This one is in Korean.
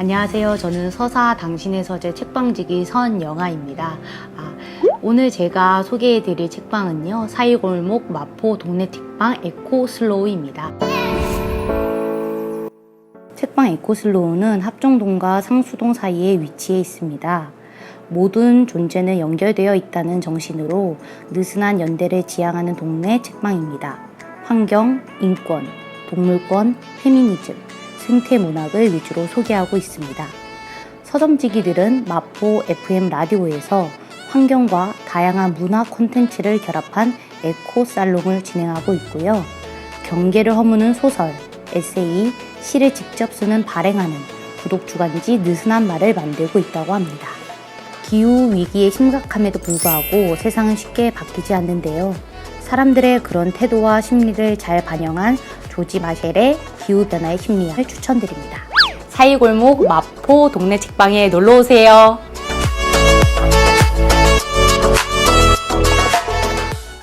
안녕하세요. 저는 서사 당신의 서재 책방지기 선영아입니다. 아, 오늘 제가 소개해드릴 책방은요. 사이골목 마포 동네 책방 에코슬로우입니다. 책방 에코슬로우는 합정동과 상수동 사이에 위치해 있습니다. 모든 존재는 연결되어 있다는 정신으로 느슨한 연대를 지향하는 동네 책방입니다. 환경, 인권, 동물권, 페미니즘, 생태 문학을 위주로 소개하고 있습니다. 서점지기들은 마포 FM 라디오에서 환경과 다양한 문화 콘텐츠를 결합한 에코 살롱을 진행하고 있고요. 경계를 허무는 소설, 에세이, 시를 직접 쓰는 발행하는 구독 주간지 느슨한 말을 만들고 있다고 합니다. 기후 위기의 심각함에도 불구하고 세상은 쉽게 바뀌지 않는데요. 사람들의 그런 태도와 심리를 잘 반영한 조지 마셸의 기후변화의 심리학을 추천드립니다. 사이골목 마포 동네 책방에 놀러 오세요.